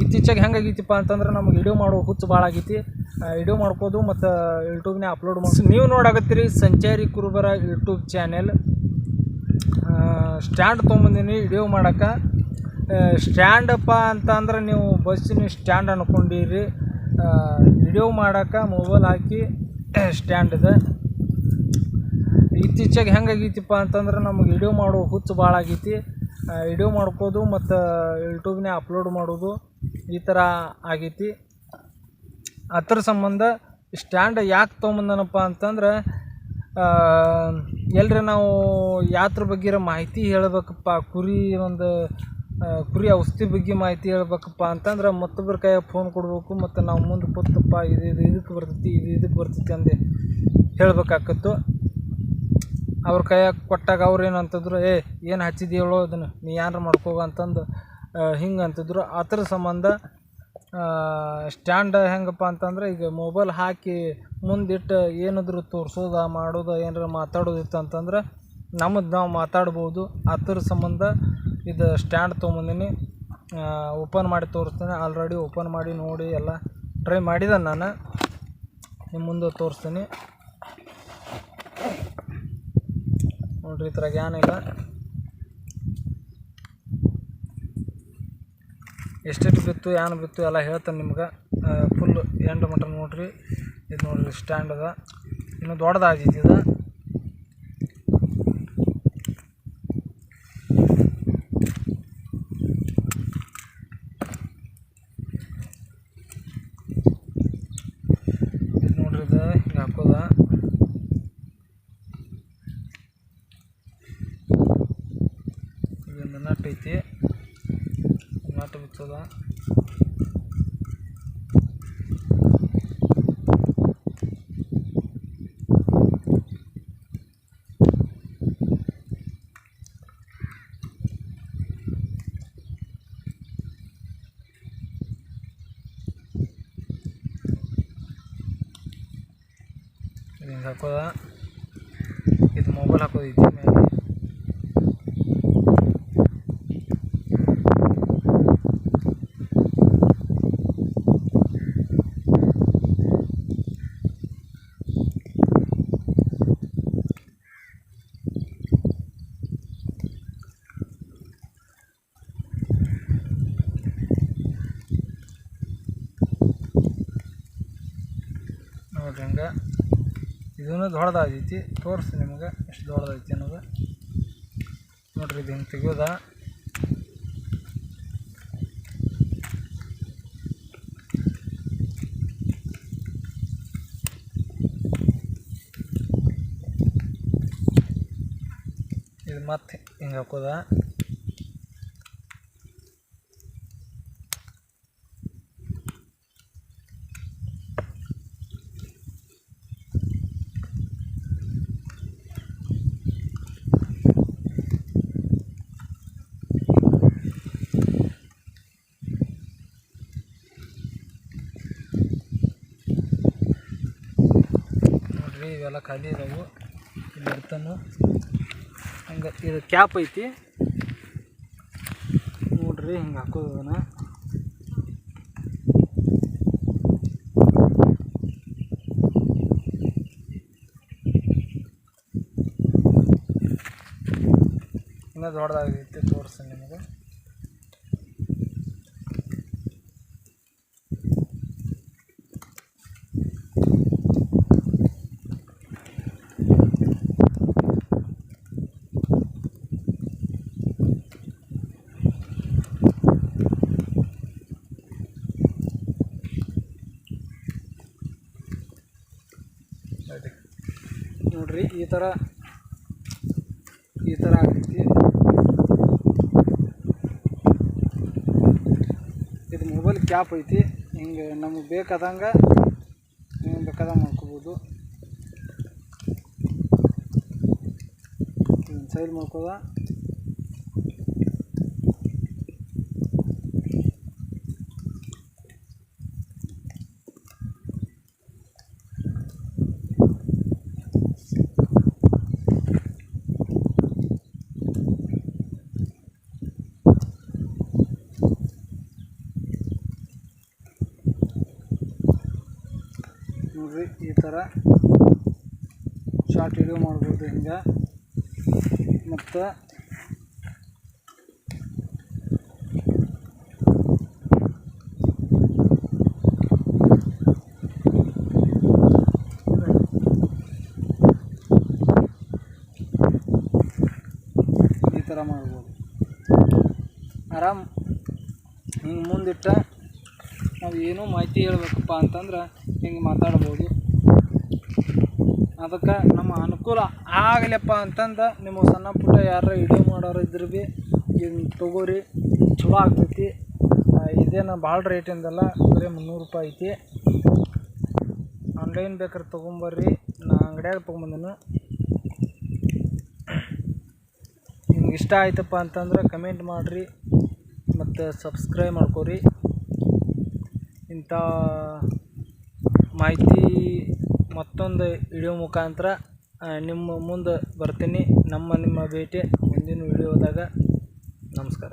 ಇತ್ತೀಚೆಗೆ ಹೆಂಗಾಗೈತಿಪ್ಪ ಅಂತಂದ್ರೆ ನಮ್ಗೆ ವಿಡಿಯೋ ಮಾಡೋ ಹುಚ್ಚು ಭಾಳ ಆಗೈತಿ. ವಿಡಿಯೋ ಮಾಡ್ಬೋದು ಮತ್ತು ಯೂಟ್ಯೂಬ್ನೇ ಅಪ್ಲೋಡ್ ಮಾಡಿ ನೀವು ನೋಡಾಕತ್ತೀರಿ ಸಂಚಾರಿ ಕುರುಬರ ಯೂಟ್ಯೂಬ್ ಚಾನೆಲ್ ಸ್ಟ್ಯಾಂಡ್ ತೊಗೊಂಬಂದೀನಿ ವಿಡಿಯೋ ಮಾಡೋಕೆ. ಸ್ಟ್ಯಾಂಡಪ್ಪ ಅಂತಂದ್ರೆ ನೀವು ಬಸ್ಸಿನ ಸ್ಟ್ಯಾಂಡ್ ಅನ್ಕೊಂಡಿರಿ. ವಿಡಿಯೋ ಮಾಡೋಕೆ ಮೊಬೈಲ್ ಹಾಕಿ ಸ್ಟ್ಯಾಂಡ್ ಇದೆ ಇತ್ತೀಚೆಗೆ ಹೆಂಗಾಗೈತಿಪ್ಪ ಅಂತಂದ್ರೆ ನಮ್ಗೆ ವಿಡಿಯೋ ಮಾಡೋ ಹುಚ್ಚು ಭಾಳ ಆಗೈತಿ. ವಿಡಿಯೋ ಮಾಡ್ಕೋದು ಮತ್ತು ಯೂಟ್ಯೂಬ್ನೇ ಅಪ್ಲೋಡ್ ಮಾಡೋದು. ಈ ಥರ ಆಗೈತಿ. ಅದ್ರ ಸಂಬಂಧ ಸ್ಟ್ಯಾಂಡ್ ಯಾಕೆ ತೊಗೊಂಬಂದನಪ್ಪ ಅಂತಂದ್ರೆ ಎಲ್ಲರ ನಾವು ಯಾತ್ರ ಬಗ್ಗೆ ಮಾಹಿತಿ ಹೇಳಬೇಕಪ್ಪ. ಕುರಿ ಒಂದು ಕುರಿ ಔಷಧಿ ಬಗ್ಗೆ ಮಾಹಿತಿ ಹೇಳ್ಬೇಕಪ್ಪ ಅಂತಂದ್ರೆ ಮತ್ತೊಬ್ಬರ ಕೈಯಾಗ ಫೋನ್ ಕೊಡಬೇಕು, ಮತ್ತು ನಾವು ಮುಂದೆ ಗೊತ್ತಪ್ಪ ಇದು ಇದು ಇದಕ್ಕೆ ಬರ್ತೈತಿ, ಇದು ಇದಕ್ಕೆ ಬರ್ತೈತಿ ಅಂದು ಹೇಳ್ಬೇಕಾಕತ್ತು. ಅವ್ರ ಕೈಯಾಗ ಕೊಟ್ಟಾಗ ಅವ್ರು ಏನು ಅಂತಂದ್ರು, ಏ, ಏನು ಹಚ್ಚಿದೀಯೋ ಅದನ್ನು, ನೀ ಏನಾರು ಮಾಡ್ಕೋ ಅಂತಂದು ಹಿಂಗೆ ಅಂತಿದ್ರು ಅದ್ರ ಸಂಬಂಧ ಸ್ಟ್ಯಾಂಡ್ ಹೆಂಗಪ್ಪ ಅಂತಂದ್ರೆ ಈಗ ಮೊಬೈಲ್ ಹಾಕಿ ಮುಂದಿಟ್ಟು ಏನಾದರೂ ತೋರಿಸೋದ, ಮಾಡೋದು, ಏನಾರ ಮಾತಾಡೋದಿತ್ತು ಅಂತಂದ್ರೆ ನಮ್ಮದು ನಾವು ಮಾತಾಡ್ಬೋದು. ಅದ್ರ ಸಂಬಂಧ ಇದು ಸ್ಟ್ಯಾಂಡ್ ತೊಗೊಂಬಂದೀನಿ. ಓಪನ್ ಮಾಡಿ ತೋರಿಸ್ತೀನಿ. ಆಲ್ರೆಡಿ ಓಪನ್ ಮಾಡಿ ನೋಡಿ ಎಲ್ಲ ಟ್ರೈ ಮಾಡಿದೆ ನಾನು. ನಿಮ್ಮ ಮುಂದೆ ತೋರಿಸ್ತೀನಿ. ನೋಡ್ರಿ ಈ ಥರ ಏನಿಲ್ಲ ಎಷ್ಟೆಷ್ಟು ಬಿತ್ತು ಏನು ಬಿತ್ತು ಎಲ್ಲ ಹೇಳ್ತಾನೆ ನಿಮ್ಗೆ. ಫುಲ್ ಎಂಡ್ ಮಟ್ಟ ನೋಡ್ರಿ. ಇದು ನೋಡ್ರಿ ಸ್ಟ್ಯಾಂಡ್ ಅದ. ಇನ್ನು ದೊಡ್ಡದಾಗೈತಿ ಇದು. ನೋಡ್ರಿ ಇದೊಂದು ಐತಿ ನಟ್ ಬಿತ್ತದ ಇದು ಹಿಂಗೆ ಹಾಕೋದ ಇದು ಮೊಬೈಲ್ ಹಾಕೋದೈತಿ ಮೇಲೆ ನೋಡ್ರಿ ಹಂಗೆ. ಇದೂ ದೊಡ್ಡದಾಗೈತಿ. ತೋರಿಸಿ ನಿಮ್ಗೆ ಎಷ್ಟು ದೊಡ್ಡದೈತಿ ಅನ್ನೋದು. ನೋಡ್ರಿ ಇದು ಹಿಂಗೆ ತೆಗಿಯೋದ. ಇದು ಮತ್ತೆ ಹಿಂಗೆ ಹಾಕೋದ ನೋಡ್ರಿ ಇವೆಲ್ಲ ಖಾಲಿ ಇದಾವು. ಇಲ್ಲಿ ಹಂಗೆ ಇದು ಕ್ಯಾಪ್ ಐತಿ. ನೋಡ್ರಿ ಹಿಂಗೆ ಹಾಕೋದು ಇನ್ನೂ ದೊಡ್ಡದಾಗೈತಿ ತೋರಿಸ್ತೀನಿ ನಿಮಗೆ. ನೋಡ್ರಿ, ಈ ಥರ ಈ ಥರ ಆಗೈತಿ. ಇದು ಮೊಬೈಲ್ ಕ್ಯಾಪ್ ಐತಿ, ಹಿಂಗೆ ನಮಗೆ ಬೇಕಾದಂಗೆ ನೀವು ಬೇಕಾದಂಗೆ ಮಾಡ್ಕೋಬೋದು. ಇದನ್ನ ಸೈಡ್ ಮಾಡ್ಕೋದ ನೋಡ್ರಿ ಈ ಥರ ಶಾರ್ಟ್ ವಿಡಿಯೋ ಮಾಡ್ಬೋದು ಹಿಂಗೆ. ಮತ್ತು ಈ ಥರ ಮಾಡ್ಬೋದು. ಆರಾಮ್? ಹಿಂಗೆ ಮುಂದಿಟ್ಟ ನಾವು ಏನೋ ಮಾಹಿತಿ ಹೇಳ್ಬೇಕಪ್ಪ ಅಂತಂದ್ರೆ ಹಿಂಗೆ ಮಾತಾಡ್ಬೋದು. ಅದಕ್ಕೆ ನಮ್ಮ ಅನುಕೂಲ ಆಗಲಪ್ಪ ಅಂತಂದು ನಿಮ್ಮ ಸಣ್ಣ ಪುಟ್ಟ ಯಾರ ವಿಡಿಯೋ ಮಾಡೋರು ಇದ್ರೆ ಭೀ ಇದನ್ನ ತೊಗೋರಿ, ಚಲೋ ಆಗ್ತೈತಿ. ಇದೇನು ಭಾಳ ರೇಟಿಂದಲ್ಲ ಬರೀ ಮುನ್ನೂರು ರೂಪಾಯಿ ಐತಿ. ಆನ್ಲೈನ್ ಬೇಕಾದ್ರೆ ತೊಗೊಂಬರ್ರಿ, ನಾ ಅಂಗಡಿಯಾಗ ತೊಗೊಂಬಂದನು. ನಿಮ್ಗೆ ಇಷ್ಟ ಆಯ್ತಪ್ಪ ಅಂತಂದ್ರೆ ಕಮೆಂಟ್ ಮಾಡಿರಿ, ಮತ್ತು ಸಬ್ಸ್ಕ್ರೈಬ್ ಮಾಡ್ಕೊರಿ. ಇಂಥ ಮಾಹಿತಿ ಮತ್ತೊಂದು ವಿಡಿಯೋ ಮುಖಾಂತರ ನಿಮ್ಮ ಮುಂದೆ ಬರ್ತೀನಿ. ನಮ್ಮ ನಿಮ್ಮ ಭೇಟಿ ಮುಂದಿನ ವಿಡಿಯೋದಾಗ. ನಮಸ್ಕಾರ.